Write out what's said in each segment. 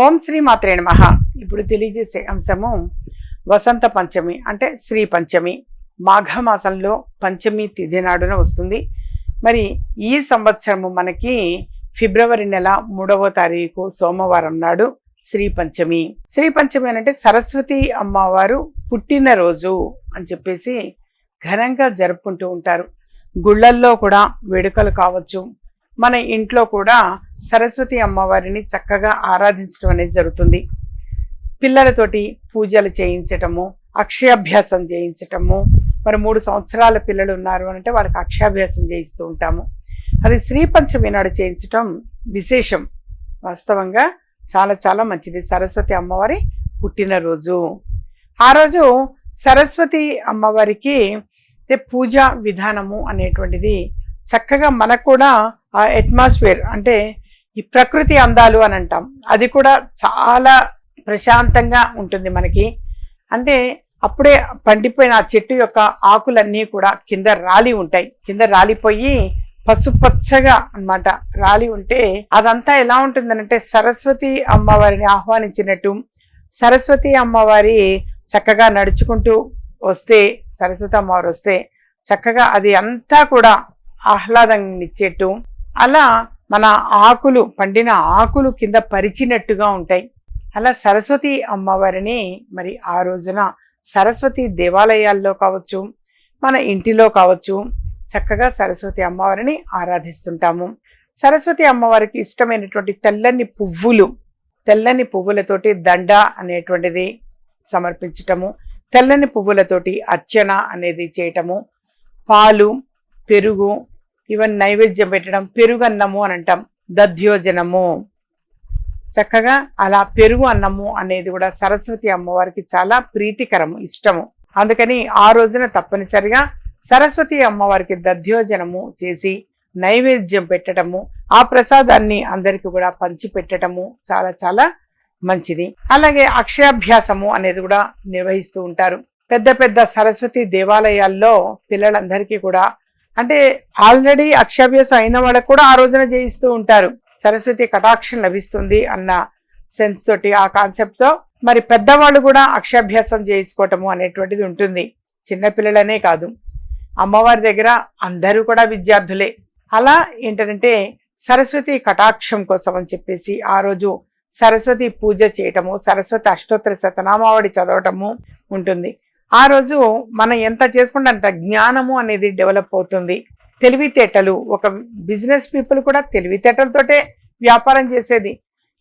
ఓం శ్రీ మాత్రే నమ. ఇప్పుడు తెలియజేసే అంశము వసంత పంచమి అంటే శ్రీ పంచమి. మాఘమాసంలో పంచమి తిథి నాడున వస్తుంది. మరి ఈ సంవత్సరము మనకి ఫిబ్రవరి నెల మూడవ తారీఖు సోమవారం నాడు శ్రీ పంచమి. శ్రీ పంచమి అని అంటే సరస్వతి అమ్మవారు పుట్టినరోజు అని చెప్పేసి ఘనంగా జరుపుకుంటూ ఉంటారు. గుళ్ళల్లో కూడా వేడుకలు కావచ్చు మన ఇంట్లో కూడా సరస్వతి అమ్మవారిని చక్కగా ఆరాధించడం అనేది జరుగుతుంది. పిల్లలతోటి పూజలు చేయించటము అక్షయాభ్యాసం చేయించటము మరి మూడు సంవత్సరాల పిల్లలు ఉన్నారు అంటే వాళ్ళకి అక్షయాభ్యాసం చేయిస్తూ ఉంటాము. అది శ్రీపంచమి నాడు చేయించటం విశేషం. వాస్తవంగా చాలా చాలా మంచిది. సరస్వతి అమ్మవారి పుట్టినరోజు. ఆ రోజు సరస్వతి అమ్మవారికి పూజా విధానము అనేటువంటిది చక్కగా మనకు కూడా ఆ అట్మాస్ఫియర్ అంటే ఈ ప్రకృతి అందాలు అని అంటాం. అది కూడా చాలా ప్రశాంతంగా ఉంటుంది మనకి. అంటే అప్పుడే పండిపోయిన ఆ చెట్టు యొక్క ఆకులన్నీ కూడా కింద రాలి ఉంటాయి. కింద రాలిపోయి పసుపచ్చగా అన్నమాట రాలి ఉంటే అదంతా ఎలా ఉంటుందనంటే సరస్వతి అమ్మవారిని ఆహ్వానించినట్టు. సరస్వతి అమ్మవారి చక్కగా నడుచుకుంటూ వస్తే సరస్వతి అమ్మవారు వస్తే చక్కగా అది అంతా కూడా ఆహ్లాదాన్నిచ్చేట్టు అలా మన ఆకులు పండిన ఆకులు కింద పరిచినట్టుగా ఉంటాయి. అలా సరస్వతి అమ్మవారిని మరి ఆ రోజున సరస్వతి దేవాలయాల్లో కావచ్చు మన ఇంటిలో కావచ్చు చక్కగా సరస్వతి అమ్మవారిని ఆరాధిస్తుంటాము. సరస్వతి అమ్మవారికి ఇష్టమైనటువంటి తెల్లని పువ్వులు తెల్లని పువ్వులతోటి దండ అనేటువంటిది సమర్పించటము తెల్లని పువ్వులతోటి అర్చన అనేది చేయటము పాలు పెరుగు ఇవన్నీ నైవేద్యం పెట్టడం పెరుగు అన్నము అని అంటాం. దధ్యోజనము. చక్కగా అలా పెరుగు అన్నము అనేది కూడా సరస్వతి అమ్మవారికి చాలా ప్రీతికరము ఇష్టము. అందుకని ఆ రోజున తప్పనిసరిగా సరస్వతి అమ్మవారికి దధ్యోజనము చేసి నైవేద్యం పెట్టడము ఆ ప్రసాదాన్ని అందరికి కూడా పంచిపెట్టడము చాలా చాలా మంచిది. అలాగే అక్షయాభ్యాసము అనేది కూడా నిర్వహిస్తూ ఉంటారు. పెద్ద పెద్ద సరస్వతి దేవాలయాల్లో పిల్లలందరికీ కూడా అంటే ఆల్రెడీ అక్షాభ్యాసం అయిన వాళ్ళకు కూడా ఆ రోజున జయిస్తూ ఉంటారు. సరస్వతి కటాక్షం లభిస్తుంది అన్న సెన్స్ తోటి ఆ కాన్సెప్ట్తో మరి పెద్దవాళ్ళు కూడా అక్షాభ్యాసం చేయించుకోవటము అనేటువంటిది ఉంటుంది. చిన్నపిల్లలనే కాదు. అమ్మవారి దగ్గర అందరూ కూడా విద్యార్థులే. అలా ఏంటంటే సరస్వతి కటాక్షం కోసం అని చెప్పేసి ఆ రోజు సరస్వతి పూజ చేయటము సరస్వతి అష్టోత్తర శతనామావళి చదవటము ఉంటుంది. ఆ రోజు మనం ఎంత చేసుకుంటే అంత జ్ఞానము అనేది డెవలప్ అవుతుంది. తెలివితేటలు ఒక బిజినెస్ పీపుల్ కూడా తెలివితేటలతోటే వ్యాపారం చేసేది.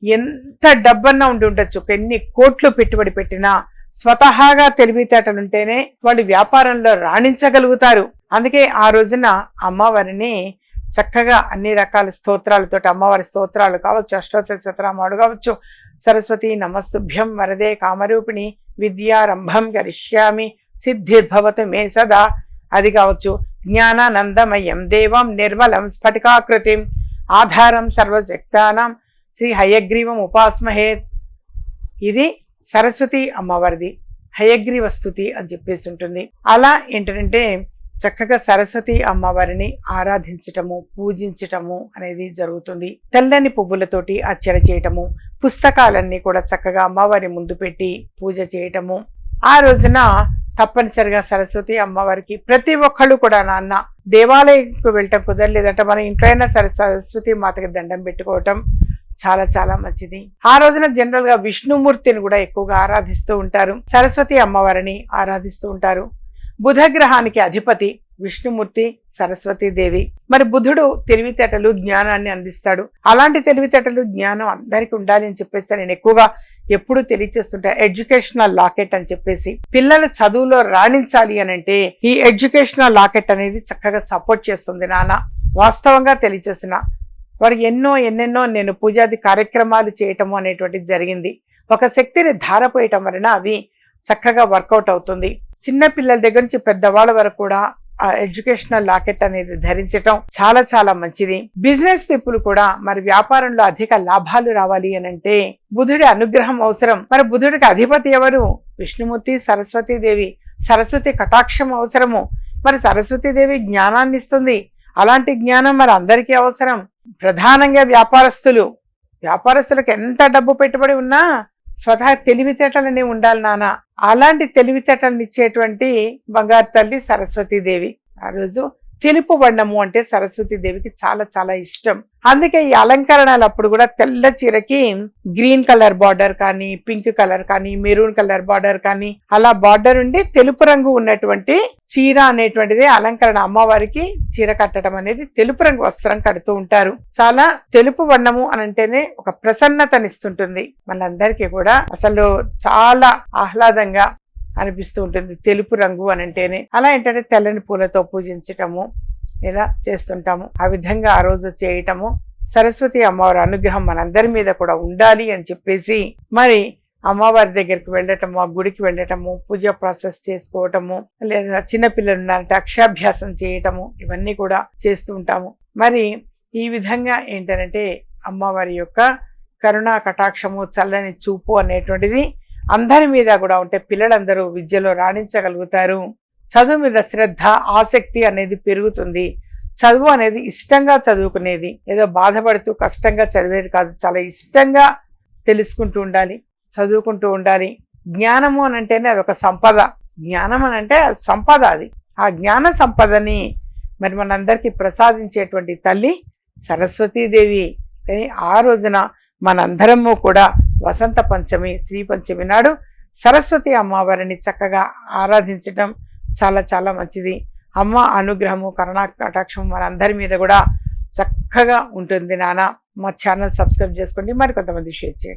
ఎంత డబ్బన్నా ఉండి ఉండొచ్చు ఎన్ని కోట్లు పెట్టుబడి పెట్టినా స్వతహాగా తెలివితేటలు ఉంటేనే వాళ్ళు వ్యాపారంలో రాణించగలుగుతారు. అందుకే ఆ రోజున అమ్మవారిని చక్కగా అన్ని రకాల స్తోత్రాలతో అమ్మవారి స్తోత్రాలు కావచ్చు అష్టోత్తర శతరామాడు కావచ్చు సరస్వతి నమస్తుభ్యం వరదే కామరూపిణి విద్యారంభం కరిష్యామి సిద్ధిర్భవతు మే సదా. అది కావచ్చు జ్ఞానానందమయం దేవం నిర్మలం స్ఫటికాకృతిం ఆధారం సర్వశక్తానం శ్రీ హయగ్రీవం ఉపాస్మహే. ఇది సరస్వతి అమ్మవారిది హయగ్రీవ స్థుతి అని చెప్పేసి ఉంటుంది. అలా ఏంటంటే చక్కగా సరస్వతి అమ్మవారిని ఆరాధించటము పూజించటము అనేది జరుగుతుంది. తెల్లని పువ్వులతోటి అర్చన చేయటము పుస్తకాలన్నీ కూడా చక్కగా అమ్మవారి ముందు పెట్టి పూజ చేయటము. ఆ రోజున తప్పనిసరిగా సరస్వతి అమ్మవారికి ప్రతి ఒక్కళ్ళు కూడా నాన్న దేవాలయంకు వెళ్ళటం కుదరలేదంటే. మన ఇంట్లో అయినా సరే సరస్వతి మాతకి దండం పెట్టుకోవటం చాలా చాలా మంచిది. ఆ రోజున జనరల్గా విష్ణుమూర్తిని కూడా ఎక్కువగా ఆరాధిస్తూ ఉంటారు. సరస్వతి అమ్మవారిని ఆరాధిస్తూ ఉంటారు. బుధగ్రహానికి అధిపతి విష్ణుమూర్తి సరస్వతి దేవి మరి బుధుడు తెలివితేటలు జ్ఞానాన్ని అందిస్తాడు. అలాంటి తెలివితేటలు జ్ఞానం అందరికీ ఉండాలి అని చెప్పేసి నేను ఎక్కువగా ఎప్పుడు తెలియచేస్తుంటా. ఎడ్యుకేషనల్ లాకెట్ అని చెప్పేసి. పిల్లలు చదువులో రాణించాలి అని అంటే ఈ ఎడ్యుకేషనల్ లాకెట్ అనేది చక్కగా సపోర్ట్ చేస్తుంది నాన్న. వాస్తవంగా తెలియచేసిన వారు ఎన్నో ఎన్నెన్నో నేను పూజాది కార్యక్రమాలు చేయటము అనేటువంటిది జరిగింది. ఒక శక్తిని ధారపోయటం వలన అవి చక్కగా వర్కౌట్ అవుతుంది. చిన్న పిల్లల దగ్గర నుంచి పెద్దవాళ్ళ వరకు కూడా ఆ ఎడ్యుకేషనల్ లాకెట్ అనేది ధరించటం చాలా చాలా మంచిది. బిజినెస్ పీపుల్ కూడా మరి వ్యాపారంలో అధిక లాభాలు రావాలి అని అంటే బుధుడి అనుగ్రహం అవసరం. మరి బుధుడికి అధిపతి ఎవరు? విష్ణుమూర్తి సరస్వతి దేవి. సరస్వతి కటాక్షం అవసరము. మరి సరస్వతి దేవి జ్ఞానాన్ని ఇస్తుంది. అలాంటి జ్ఞానం మరి అందరికీ అవసరం. ప్రధానంగా వ్యాపారస్తులు. వ్యాపారస్తులకు ఎంత డబ్బు పెట్టుబడి ఉన్నా స్వతహా తెలివితేటలనే ఉండాలి నాన్న. అలాంటి తెలివితేటలను ఇచ్చేటువంటి బంగారు తల్లి సరస్వతీదేవి. ఆ రోజు తెలుపు వర్ణము అంటే సరస్వతీదేవికి చాలా చాలా ఇష్టం. అందుకే ఈ అలంకరణలు అప్పుడు కూడా తెల్ల చీరకి గ్రీన్ కలర్ బార్డర్ కానీ పింక్ కలర్ కానీ మెరూన్ కలర్ బార్డర్ కానీ అలా బార్డర్ ఉండి తెలుపు రంగు ఉన్నటువంటి చీర అనేటువంటిది అలంకరణ అమ్మవారికి చీర కట్టడం అనేది తెలుపు రంగు వస్త్రం కడుతూ ఉంటారు. చాలా తెలుపు వర్ణము అని అంటేనే ఒక ప్రసన్నతనిస్తుంటుంది. మనందరికీ కూడా అసలు చాలా ఆహ్లాదంగా అనిపిస్తూ ఉంటుంది. తెలుపు రంగు అని అంటేనే. అలా ఏంటంటే తెల్లని పూలతో పూజించటము ఇలా చేస్తుంటాము. ఆ విధంగా ఆ రోజు చేయటము సరస్వతి అమ్మవారి అనుగ్రహం మనందరి మీద కూడా ఉండాలి అని చెప్పేసి మరి అమ్మవారి దగ్గరికి వెళ్ళటము ఆ గుడికి వెళ్ళటము పూజ ప్రాసెస్ చేసుకోవటము లేదా చిన్నపిల్లలు ఉన్నారంటే అక్షాభ్యాసం చేయటము ఇవన్నీ కూడా చేస్తూ ఉంటాము. మరి ఈ విధంగా ఏంటంటే అమ్మవారి యొక్క కరుణా కటాక్షము చల్లని చూపు అనేటువంటిది అందరి మీద కూడా ఉంటే పిల్లలందరూ విద్యలో రాణించగలుగుతారు. చదువు మీద శ్రద్ధ ఆసక్తి అనేది పెరుగుతుంది. చదువు అనేది ఇష్టంగా చదువుకునేది. ఏదో బాధపడుతూ కష్టంగా చదివేది కాదు. చాలా ఇష్టంగా తెలుసుకుంటూ ఉండాలి చదువుకుంటూ ఉండాలి. జ్ఞానము అని అంటేనే అదొక సంపద. జ్ఞానం అని అంటే అది సంపద అది. ఆ జ్ఞాన సంపదని మరి మనందరికీ ప్రసాదించేటువంటి తల్లి సరస్వతీదేవి. కానీ ఆ రోజున మనందరము కూడా వసంత పంచమి శ్రీ పంచమి నాడు సరస్వతి అమ్మవారిని చక్కగా ఆరాధించడం చాలా చాలా మంచిది. అమ్మ అనుగ్రహము కరుణా కటాక్షం మనందరి మీద కూడా చక్కగా ఉంటుంది నాన్న. మా ఛానల్ సబ్స్క్రైబ్ చేసుకోండి. మరి కొంతమంది షేర్ చేయండి.